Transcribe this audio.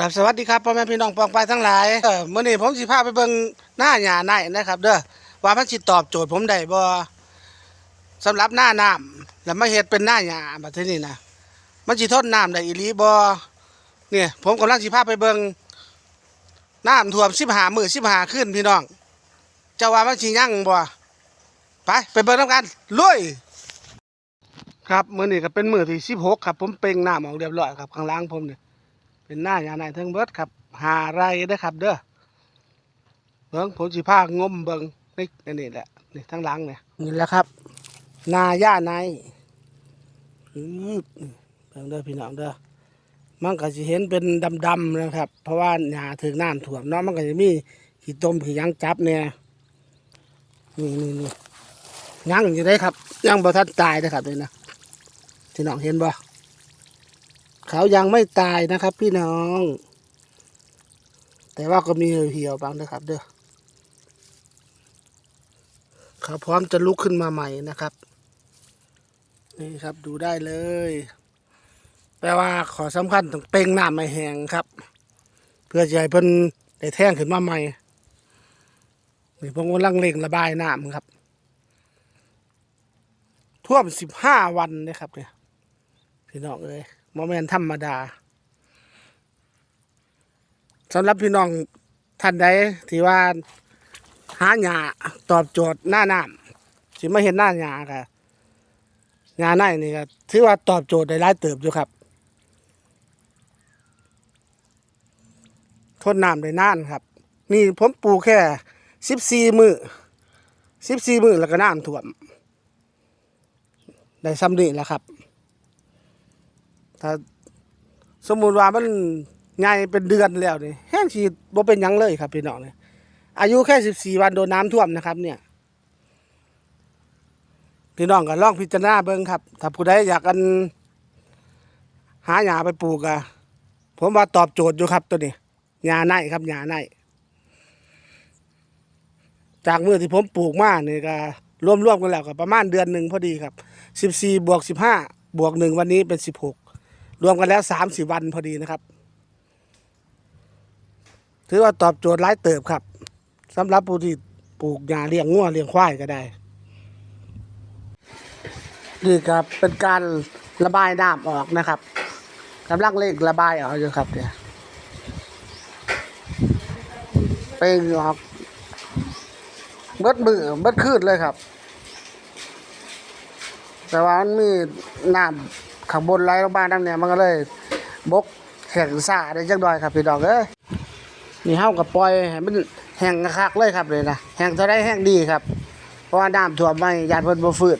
ครับสวัสดีครับพ่อแม่พี่น้องปองไปทั้งหลายเออมื้อนี้ผมสิพาไปเบิ่งหน้าหญ้าในนะครับ เด้อว่ามันสิตอบโจทย์ผมได้บ่สำหรับหน้าน้ำแล้วมาเฮ็ดเป็นหน้าหญ้าบัดทีนี้นะมันสิทนน้ำได้อีหลีบ่เนี่ยผมกำลังสิพาไปเบิ่งน้ำท่วม15มื้อ15คืนพี่น้องจ้าว่ามันสิยั่งบ่ไปไปเบิ่งนํกันลุยครับมื้อนี้ก็เป็นมื้อที่16ครับ ผมเป่งน้ำออกเรียบร้อยครับข้างล่างผมเนี่ย เป็นหน้ายาในายเทิงเบิดครับหาไรได้อครับ เด้อเบิ่งผมสิพางมเบิ่งนี่อันนี่แหละนี่ทั้งหลังเนี่ยนี่แหละครับ นาย่าในายอืบนี่เบิ่งเด้อพี่น้องเด้อมันก็สิเห็นเป็นดำๆนะครับ เพราะว่าหญ้าถึงน้ำท่วมเนาะมันก็จะมีขี้ต้มขี้หยังจับเนี่ยนี่นี่นี่ยังอยู่ได้ครับ ยังบ่ทันตายนะครับเลยนะพี่น้องเห็นบ่ เขายังไม่ตายนะครับ พี่น้อง แต่ว่าก็มีเหี่ยวๆบ้างนะครับ เด้อเขาพร้อมจะลุกขึ้นมาใหม่นะครับ นี่ครับดูได้เลยแปลว่าขอสำคัญต้องเป่งหน้ำไม่แห้งครับ เพื่อจะให้เพิ่นได้แท่งขึ้นมาใหม่นี่ผมกำลังเร่งระบายน้ำครับ ท่วมสิบห้าวันนะครับเนี่ยพี่น้องเอ้ย โมเมนธรรมดาสำหรับพี่น้องท่านใดที่ว่าหาหญ้าตอบโจทย์หน้าน้ำสิมาเห็นหน้าหญ้าค่ะหญ้าในนี่ก็ถือว่าตอบโจทย์ได้หลายเติบอยู่ครับทนน้ำได้นานครับ นี่ผมปลูกแค่สิบสี่มือสิบสี่มือแล้วก็น้ำท่วม ได้ซ้ำนี่แหละครับ ถ้าสมมุติว่ามันใหญ่เป็นเดือนแล้วนี่แห้งฉีดบ่เป็นหยังเลยครับพี่น้องเนี่ยอายุแค่สิบสี่วันโดนน้ำท่วมนะครับ เนี่ย พี่น้องก็ลองพิจารณาเบิ่งครับ ถ้าผู้ใดอยากกัน หาหญ้าไปปลูกอะผมว่าตอบโจทย์อยู่ครับตัวนี้หญ้าในครับหญ้าในจากมือที่ผมปลูกมาเนี่ก็รวมๆกันแล้วก็ประมาณเดือนหนึ่งพอดีครับสิบสี่บวกสิบห้าบวกหนึ่งวันนี้เป็นสิบหก รวมกันแล้วสามสี่วันพอดีนะครับ ถือว่าตอบโจทย์หลายเติบครับสำหรับผู้ที่ปลูกหญ้าเลี้ยงงัวเลี้ยงควายก็ได้นี่ครับเป็นการระบายน้ำออกนะครับกำลังเร่งระบายออกอยู่ครับเนี่ยเป่งออกเบิดมือเบิดคืนเลยครับ แต่ว่ามันมีน้ำ ข้างบนไหลลงมาน้ำเนี่ยมันก็เลยบกแข็งซ่าได้จังดอยครับพี่น้องเอ้ยนี่เฮากับปล่อยให้มันแห้งคักเลยครับเลยนะแห้งเท่าไรแห้งดีครับ เพราะว่าน้ำท่วมไม่ยานเพิ่นบ่ฟืด